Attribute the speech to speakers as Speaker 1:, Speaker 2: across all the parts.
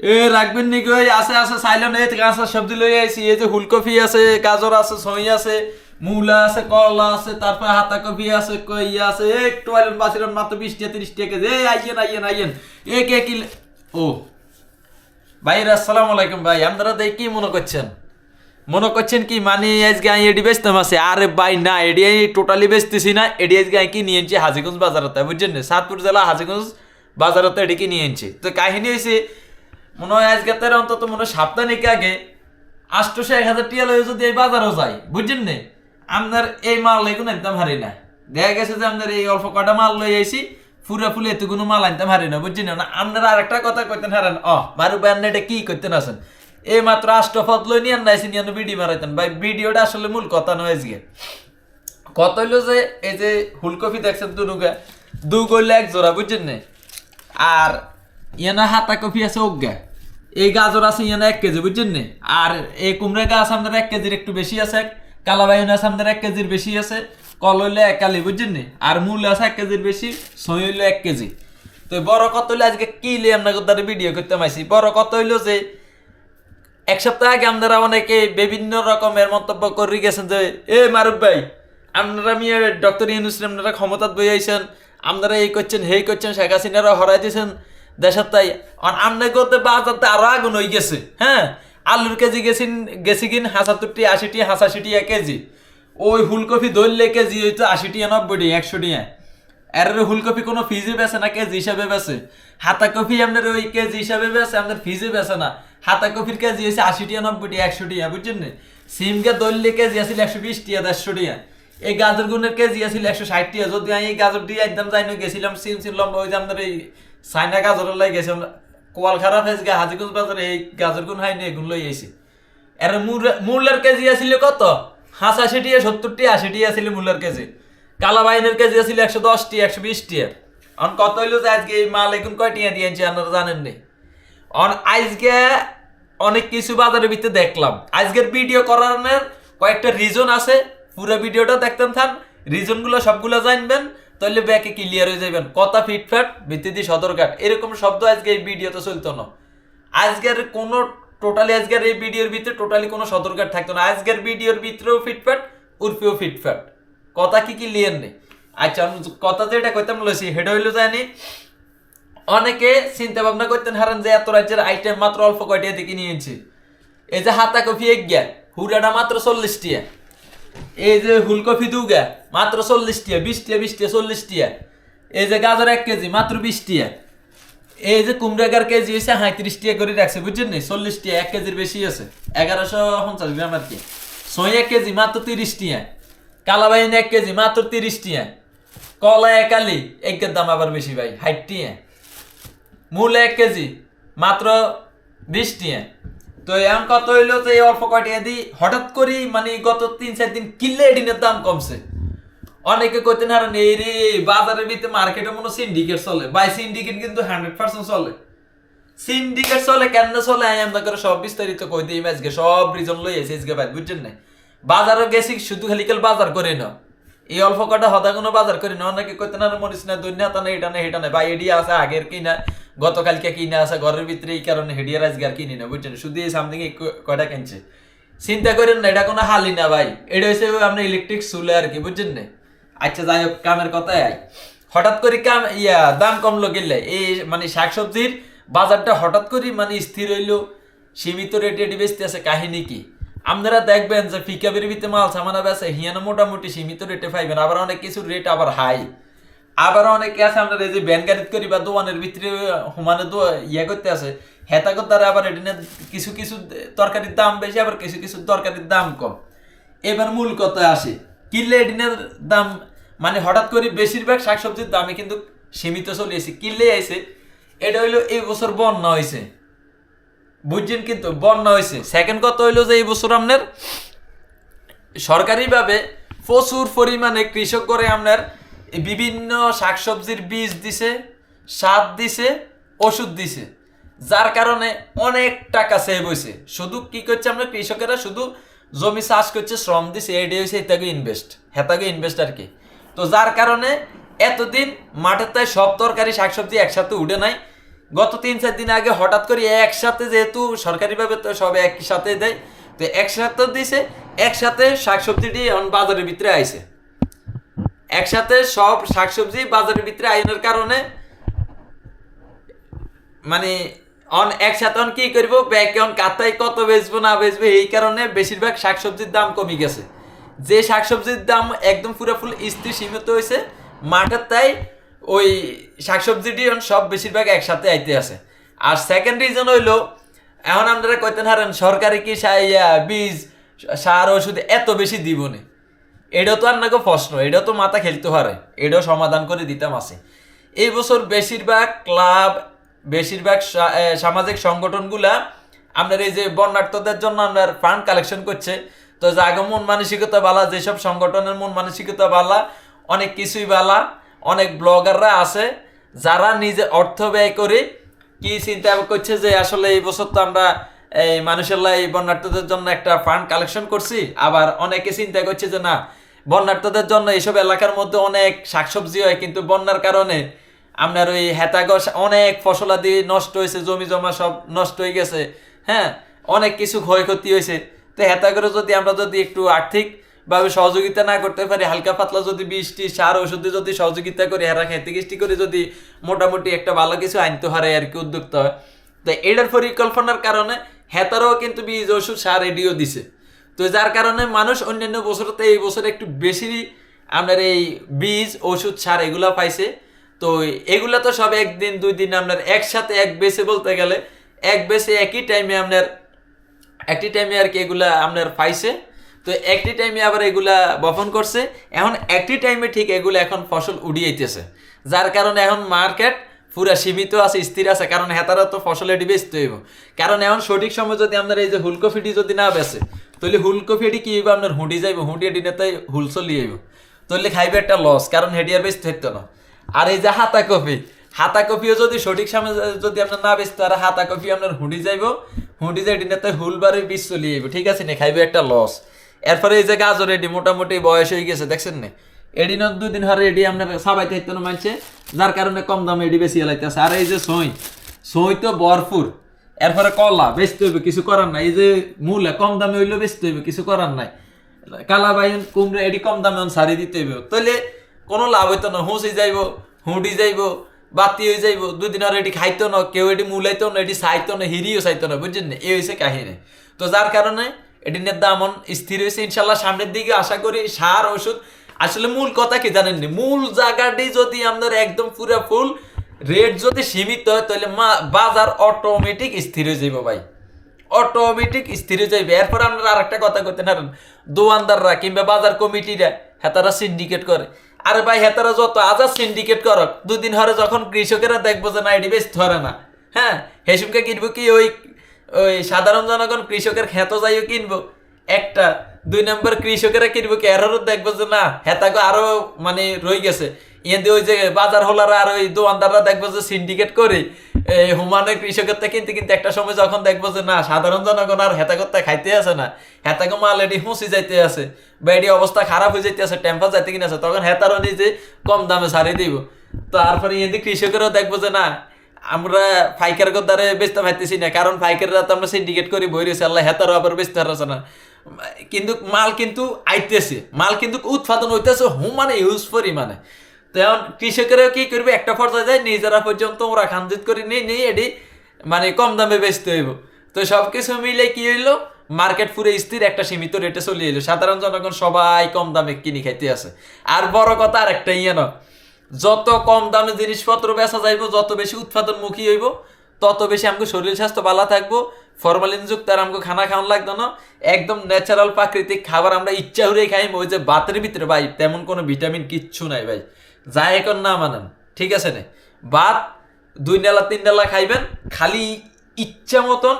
Speaker 1: এ, রাখবেন নাকি? ওই আছে আছে সাইলেন এই থেকে সবজি লই আইছি। এই যে ফুলকপি আছে, গাজর আছে, ছই আছে, মূলা আছে, করলা আছে, তারপর হাতা কপি আছে, কই আছে একটু আইলেন, বাঁচিলেন মাত্র বিশ টাকা, তিরিশ টাকা এই আইয়েন আইয়েন আইয়েন। এ, কে ও। ভাইরা, আসসালামু আলাইকুম ভাই। আপনারা দেখ কি মনে করছেন? মনে করছেন কি মানে আজকে আমি এডি বেচতাম আছে আরে ভাই, না, এডি আমি টোটালি বেচতেছি না। এডি আজকে আমি কি নিয়ে এনেছি হাজিগঞ্জ বাজারতে, বুঝছেন সাতপুর জেলা হাজিগঞ্জ বাজারতে এডি কি নিয়ে এনেছি তো কাহিনী হয়েছে মনে হয় আজকে তার অন্তত মনে হয় সাপ্তাহিক আগে আটশোশো এক হাজার টিয়া লয়ে যদি এই বাজারও যাই, বুঝছেন না? আপনার এই মাল এগুলো একদম হারি না। দেখা গেছে যে আপনার এই অল্প কটা মাল লই আইছি, ফুরা ফুলে এতগুলো মাল আনতাম হারি না, বুঝছেন না? আপনারা আরেকটা কথা কইতেন হারেন, অ মারু ব্যান এটা কি করতেন আসেন এই মাত্র আষ্টফত লই নিয়ে নাইছি নিয়ে ভিডিও মারাইতেন ভাই, ভিডিওটা আসলে মূল কথা নয় আজকে। কত হইল যে, এই যে ফুলকপি দেখছেন দুনুকে, দু গইলে এক জোড়া, বুঝছেন না? আর ইয়ানা হাতা কপি আছে অজ্ঞা এই গাজর আছে ইয়ানা এক কেজি, বুঝছেন না? আর এই কুমড়া গাছ আমাদের এক কেজির একটু বেশি আছে কালাবাইন আছে আমাদের এক কেজির বেশি আছে, কল হইলে এক কালি, বুঝছেন না? আর মূল আছে এক কেজির বেশি, সই হইলে এক কেজি। তো বড় কত হইলে আজকে কি লিয়ে আপনাকে দ্বারা ভিডিও করতে মাইছি বড় কত হইল যে, এক সপ্তাহ আগে আপনারা অনেকে বিভিন্ন রকমের মন্তব্য করে গেছেন যে, এ মারুফ ভাই, আপনারা আমি ডক্টর ইউনুস আপনারা ক্ষমতা বই আইছেন, আপনারা এই করছেন হেই করছেন, শেখ হাসিনারা হরাই দিয়েছেন দেশের তাই আপনার করতে বাজারতে আরও আগুন হয়ে গেছে হ্যাঁ? আলুর কেজি গেছেন গেছি কিন হাসাত্তরটি আশিটি হাসাশিটি এক কেজি। ওই ফুলকপি ধরলে কেজি হইতো আশিটি, নব্বইটি টিয়া এর ফুলকপি কোনো ফিজে বেছে না, কেজি হিসাবে বেছে হাতা কপি আপনার ওই কেজি হিসাবে বেছে আপনার ফিজে বেছে না। হাতা কপির কেজি হয়েছে আশি টিয়া নব্বই একশো টিয়া বুঝছেন না? সিমকে দললে কেজি আছিল একশো বিশ টিয়া দেড়শো টিয়া এই গাজর গুণের কেজি আছিল একশো ষাট টিয়া যদি আমি এই গাজর দিয়ে একদম যাই গেছিলাম, সিম সিম লম্বা ওই যে এই সাইনা গাজরের লাই গেছে কোয়াল খারাপ হয়েছে গা হাজিগঞ্জ বাজারে এই গাজর গুণ হাই নিয়ে এগুলো লই আইছি। এর মূলের কেজি আছিল কত? হাসাশি টিয়া সত্তর টিয়া আশি টিয়া আছিল মূলের কেজি। কালা বাইনের কেজি আছিল একশো দশ টিয়া একশো বিশ টিয়া অন কত হইল যে আজকে এই মাল এখন কয় টিয়া দিয়েছি আপনারা জানেন নি? অন আজকে অনেক কিছু বাজারের ভিতরে দেখলাম। আজকের ভিডিও করার কয়েকটা রিজন আছে। পুরো ভিডিওটা দেখতেন থান। রিজনগুলো সবগুলো জানবেন। তাহলে ব্যাকে ক্লিয়ার হয়ে যাবেন কথা ফিটফাট ভিত্তিদি সদরঘাট এরকম শব্দ আজকে এই ভিডিওতে চলতো না। আজকের কোনো টোটালি আজকের এই ভিডিওর ভিতরে টোটালি কোনো সদরঘাট থাকতো না। আজকের ভিডিওর ভিতরেও ফিটফাট উর্ফেও ফিটফাট কথা কি ক্লিয়ার নেই? আচ্ছা কথা যেটা কইতাম, লইছি, সেটা হইল জানি অনেকে চিন্তা ভাবনা করতেন হারান যে এত রাজ্যের আইটেম মাত্র অল্প কয়টিয়া থেকে নিয়েছি এই যে হাতা কফি এক গিয়া হুড়াটা মাত্র চল্লিশ টিয়া এই যে ফুলকপি দুগা মাত্র চল্লিশ টিয়া বিশ টিয়া বিশ টিয়া চল্লিশ টিয়া এই যে গাজর এক কেজি, মাত্র বিশ টিয়া এই যে কুমড়াগার কেজি হয়েছে হাঁত্রিশ টিয়া করে রাখছে, বুঝছেন নি? চল্লিশ টিয়া এক কেজির বেশি আছে, এগারোশো পঞ্চাশ গ্রাম আর কি। ছয় এক কেজি, মাত্র তিরিশ টিয়া কালাবাইন এক কেজি, মাত্র তিরিশ টিয়া কলা এক আলি, একের দাম আবার বেশি ভাই হাইট টিয়া মূল এক কেজি, মাত্র বিশ টিয়া তো এমন কত হইল যে অল্প কয়টিয়া দিই হঠাৎ করেই মানে গত তিন চার দিন কিনলে এডিনের দাম কমছে। অনেকে কইতেন হারান এই রে, বাজারের ভিতরে মার্কেটে মনে সিন্ডিকেট চলে। বাই সিন্ডিকেট কিন্তু হান্ড্রেড পার্সেন্ট চলে। সিন্ডিকেট চলে কেন চলে? আমি আপনাকে সব বিস্তারিত কই দিই আজকে সব রিজন লই এসে আজকে ভাই, বুঝছেন না বাজারে গেছি, শুধু খালি কাল বাজার করে না। এই অল্প কটা হদা কোনো বাজার করে না। অনেকে কইতেন, আর মরিস না দুনিয়া না এটা না এটা না ভাই এডি আছে আগের কিনা। গতকালকে কিনা আছে ঘরের ভিতরে এই কারণে হেডিয়ার আজকে আর কিনি না বুঝছেন? শুধু এই সামথিং কয়টা কিনছে? চিন্তা করেন না, এটা কোনো হালি না ভাই। এটা হচ্ছে আপনার ইলেকট্রিক চুলে আর কি, বুঝছেন না? আচ্ছা যাই হোক, কামের কথায় আয়। হঠাৎ করে কাম, ইয়া, দাম কমলো গেলে এই মানে শাকসবজির বাজারটা হঠাৎ করে মানে স্থির হইল। সীমিত রেটে এটি বেচতে আছে, কাহিনী কি? আপনারা দেখবেন যে ফিকাবের ভিতরে মাল সামানা বেচে হিয়ানো মোটামুটি সীমিত রেটে পাইবেন, আবার অনেক কিছু রেট আবার হাই আবার অনেকে আছে আপনার এই যে ব্যান গাড়িত করি বা দোকানের ভিতরে হুমানে দো ইয়ে করতে আছে। হেতা করতে আবার এদিনে কিছু কিছু তরকারির দাম বেশি, আবার কিছু কিছু তরকারির দাম কম। এবার মূল কথায় আসে। কিনলে এদিনের দাম মানে হঠাৎ করে বেশিরভাগ শাকসবজির দামে কিন্তু সীমিত চলে এসে কিনলে আইছে এটা হইল এই বছর বন্যা হয়েছে বুঝছেন কিন্তু, বন্যা হয়েছে সেকেন্ড কথা হইল যে এই বছর আপনার সরকারিভাবে প্রচুর পরিমাণে কৃষক করে আপনার বিভিন্ন শাকসবজির বীজ দিছে সার দিছে, ওষুধ দিছে। যার কারণে অনেক টাকা সেভ হয়েছে শুধু কি করছে আমরা কৃষকেরা? শুধু জমি চাষ করছে, শ্রম দিছে এটাই হয়েছে এটাকে ইনভেস্ট হেতাকে ইনভেস্ট আর কি। তো যার কারণে এতদিন মাঠের তাই সব তরকারি, শাকসবজি একসাথে উঠে নাই। গত তিন, চার দিন আগে হঠাৎ করে একসাথে যেহেতু সরকারিভাবে তো সব একসাথে দেয়, তো একসাথে দিছে, একসাথে শাকসবজিটি এখন বাজারের ভিতরে আইছে। একসাথে সব শাকসবজি বাজারের ভিতরে আইনের কারণে মানে অন একসাথে অন কি করব? ব্যাগ অন কাতাই কত বেচবো, না বেচবো, এই কারণে বেশিরভাগ শাকসবজির দাম কমে গেছে। যে শাকসবজির দাম একদম পুরো ফুল স্থির সীমিত হয়েছে, মাঠের তাই ওই শাকসবজিটি সব বেশিরভাগ একসাথে আইতে আছে। আর সেকেন্ড রিজন হইল, এখন আপনারা কইতেন হারেন, সরকারি কি বীজ, সার, ওষুধ এত বেশি দিবনি এটাও তো আর নাকি প্রশ্ন এটাও তো মাথা খেলতে পারে। এটাও সমাধান করে দিতাম আছে। এই বছর বেশিরভাগ ক্লাব, বেশিরভাগ সামাজিক সংগঠনগুলা আপনার এই যে বন্যার্থদের জন্য আপনার ফান্ড কালেকশন করছে। তো জাগো মন মানসিকতা বালা, যেসব সংগঠনের মন মানসিকতা বালা, অনেক কিছুই বালা, অনেক ব্লগাররা আছে, যারা নিজে অর্থ ব্যয় করে কি চিন্তা করছে যে আসলে এই বছর তো আমরা এই মানুষের লাই বন্যার্থদের জন্য একটা ফান্ড কালেকশন করছি, আবার অনেকে চিন্তা করছে যে না বন্যার্থদের জন্য এইসব এলাকার মধ্যে অনেক শাকসবজি হয়, কিন্তু বন্যার কারণে আপনার ওই হেতাগস অনেক ফসলাদি নষ্ট হয়েছে, জমি জমা সব নষ্ট হয়ে গেছে। হ্যাঁ অনেক কিছু ক্ষয়ক্ষতি হয়েছে। তো হেতাগরে যদি আমরা যদি একটু আর্থিক ভাবে সহযোগিতা না করতে পারি, হালকা পাতলা যদি বৃষ্টি, সার, ওষুধে যদি সহযোগিতা করি, হেরা খেতে গিষ্টি করে যদি মোটামুটি একটা ভালো কিছু আনতে পারে আর কি উদ্যোক্তা হয়। তো এটার পরিকল্পনার কারণে হেতারও কিন্তু বীজ, ওষুধ, সার রেডিও দিছে। তো যার কারণে মানুষ অন্যান্য বছরতে এই বছর একটু বেশি আপনার এই বীজ, ওষুধ, সার এগুলা পাইছে। তো এগুলা তো সব একদিন, দুই দিন আপনার একসাথে এক বেসে বলতে গেলে, এক বেসে একই টাইমে আপনার, একটি টাইমে আর কি এগুলা আপনার পাইছে। তো একটি টাইমে আবার এগুলা বপন করছে। এখন একটি টাইমে ঠিক এগুলা এখন ফসল উড়িয়েছে যার কারণে এখন মার্কেট পুরা সীমিত আছে, স্থির আছে। কারণ হেতারা তো ফসল বেচতে হইব। কারণ এখন সঠিক সময় যদি আপনার এই যে হুলকফিটি যদি না বেচে তাহলে হুলকফিটি কি হইব? আপনার হুঁটি যাইব, হুঁটি এটি নেতাই হুল চলি হইব তাহলে খাইবে একটা লস, কারণ হেডি আর বেচতে হইতো না। আর এই যে হাতা কফি, হাতা কফিও যদি সঠিক সময় যদি আপনার না বেচতে আর হাতা কফি আপনার হুঁটি যাইব, হুঁটি যাই এটি নেতাই হুলবারে বীজ চলি যাইব ঠিক আছে না, খাইবে একটা লস। এরপরে এই যে গাজর এডি মোটামুটি বয়স হয়ে গেছে, দেখছেন না? এডি ন দুদিন হরে এডি আপনার সাবাইতে হইতো না মানছে যার কারণে কম দামে এডি বেশি লাইতেছে আর এই যে সই সই তো ভরপুর। এরপরে কলা, বেচতে হইবে, কিছু করার নাই। এই যে মূলা কম দামে হইলেও বেচতে হইবে, কিছু করার নাই। কালা বাইন কুমড়া, এডি কম দামে সারি দিতে হইবে। তাহলে কোনো লাভ হইতো না হুঁসি যাইব হুঁডি যাইব, বাতি হয়ে যাইব। দুদিন আর এটি খাইতো না, কেউ এটি মূলাইতো না, এটি চাইতো না হিরিও চাইতো না, বুঝছেন? এই হয়েছে কাহিনী। তো যার কারণে এটিনের দাম অন স্থির হয়েছে ইনশাল্লাহ সামনের দিকে আশা করি সার, ওষুধ। আসলে মূল কথা কি জানেননি? মূল জায়গাটি যদি আমাদের একদম পুরা ফুল রেট যদি সীমিত হয়, তাহলে বাজার অটোমেটিক স্থির হয়ে যাইব ভাই। অটোমেটিক স্থির হয়ে যাইবে। এরপর আপনারা আর একটা কথা কইতে পারেন। দোয়ানদাররা কিংবা বাজার কমিটিরা হেতারা সিন্ডিকেট করে। আরে ভাই, হেতারা যত আজাদ সিন্ডিকেট করক, দুদিন হরে যখন কৃষকেরা দেখব যে না, এটি বেশ ধরে না। হ্যাঁ হেসুমকে কিনবো কি? ওই ওই সাধারণ জনগণ কৃষকের খেত যাইও কিনবো। একটা, দুই নম্বর কৃষকেরা কিনবো কি? এরও দেখব যে না হেতাকে আরও মানে রয়ে গেছে। ইয়ে ওই যে বাজার হলারা আর ওই দোয়ানদাররা দেখব যে সিন্ডিকেট করে, এই হুমানে কৃষকের থেকে কিনতে কিনতে একটা সময় যখন দেখব যে না, সাধারণ জনগণ আর হেতা করতে খাইতে আছে না, হেতাগো মাল এটি হুঁচি যাইতে আছে বা এটি অবস্থা খারাপ হয়ে যাইতে আছে টেম্পার যাইতে কিনে আছে তখন হেতারও নিজে কম দামে ছাড়িয়ে দিব। তারপরে ইয়ে কৃষকেরও দেখব যে না, আমরা ফাইকার দ্বারে বেচতে পারতেছি না, কারণ ফাইকাররা তো আমরা সিন্ডিকেট করি, বই রয়েছে, আল্লাহ হেতারও আবার বেচতে পারছে না। কিন্তু মাল কিন্তু আইতেছে, মাল কিন্তু উৎপাদন হইতেছে হুমানে ইউজ পরিমাণে। তো এখন কৃষকেরা কি করবে? একটা পর্যায়ে যায় নিজেরা পর্যন্ত ওরা খানজিত করে নিয়ে নিয়ে এটি মানে কম দামে বেচতে হইব। তো সব কিছু মিলে কি হইল? মার্কেট পুরো স্থির, একটা সীমিত রেটে চলে এলো। সাধারণ জনগণ সবাই কম দামে কিনে খাইতে আছে। আর বড় কথা আর একটা ইয়ে না যত কম দামে জিনিসপত্র বেচা যাইব, যত বেশি উৎপাদনমুখী হইব, তত বেশি আমাকে শরীর স্বাস্থ্য ভালো থাকব। ফরমালিন যুক্ত আর আমাকে খানা খাওয়ান লাগতো না। একদম ন্যাচারাল প্রাকৃতিক খাবার আমরা ইচ্ছা হলে খাই ওই যে বাতের ভিতরে ভাই, তেমন কোনো ভিটামিন কিচ্ছু নাই ভাই। যা এখন না মানেন, ঠিক আছে না? ভাত দুই নেলা, তিন নেলা খাইবেন, খালি ইচ্ছা মতন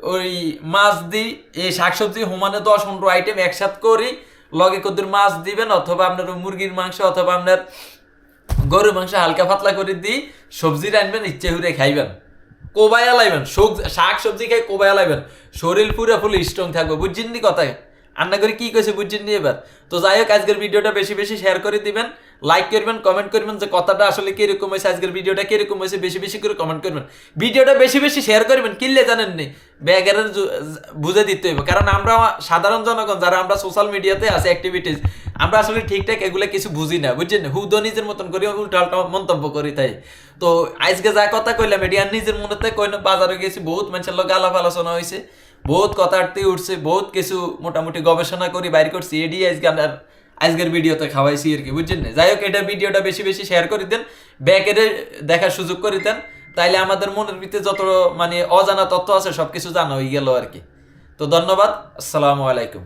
Speaker 1: ওই মাছ দিই এই শাকসবজি, হুমানে দশ, পনেরো আইটেম একসাথ করি, লগে কদ্দুর মাছ দিবেন, অথবা আপনার মুরগির মাংস অথবা আপনার গরু মাংস হালকা পাতলা করে দিই সবজি রানবেন ইচ্ছে হুরে খাইবেন। কোবায়া লাইবেন শাক সবজি খাই কোবায়া লাইবেন। শরীর পুরো ফুল স্ট্রং থাকবে, বুঝছেন নি কথায়? রান্না করে কি কইছে বুঝছেন নি এবার? তো যাই হোক, আজকের ভিডিওটা বেশি বেশি শেয়ার করে দিবেন। লাইক করবেন কমেন্ট করবেন যে কথাটা আসলে কীরকম হয়েছে, আজকের ভিডিওটা কীরকম হয়েছে, বেশি বেশি করে কমেন্ট করবেন। ভিডিওটা বেশি বেশি শেয়ার করবেন, কিনলে জানেন নি? ব্যাগের বুঝে দিতে হইব। কারণ আমরা সাধারণ জনগণ, যারা আমরা সোশ্যাল মিডিয়াতে আছে অ্যাক্টিভিটিস আমরা আসলে ঠিকঠাক এগুলো কিছু বুঝি না, বুঝছেন হুদ নিজের মতন করে উল্টা উল্টা মন্তব্য করি তাই। তো আজকে যা কথা কইলাম, এটি আর নিজের মনেতে কই না, বাজারে গেছি, বহুত মানুষের লোক আলাপ আলোচনা হয়েছে বহুত কথা আটতে উঠছে, বহুত কিছু মোটামুটি গবেষণা করি, বাইর করছি, এডি আজকে আমার আজকের ভিডিওতে খাওয়াইছি আর কি, বুঝছেন না? যাই হোক, এটা ভিডিওটা বেশি বেশি শেয়ার করে দেন ব্যাকের দেখার সুযোগ করে দেন, তাইলে আমাদের মনের ভিতরে যত মানে অজানা তথ্য আছে, সবকিছু জানা হয়ে গেল আর কি। তো ধন্যবাদ, আসসালামু আলাইকুম।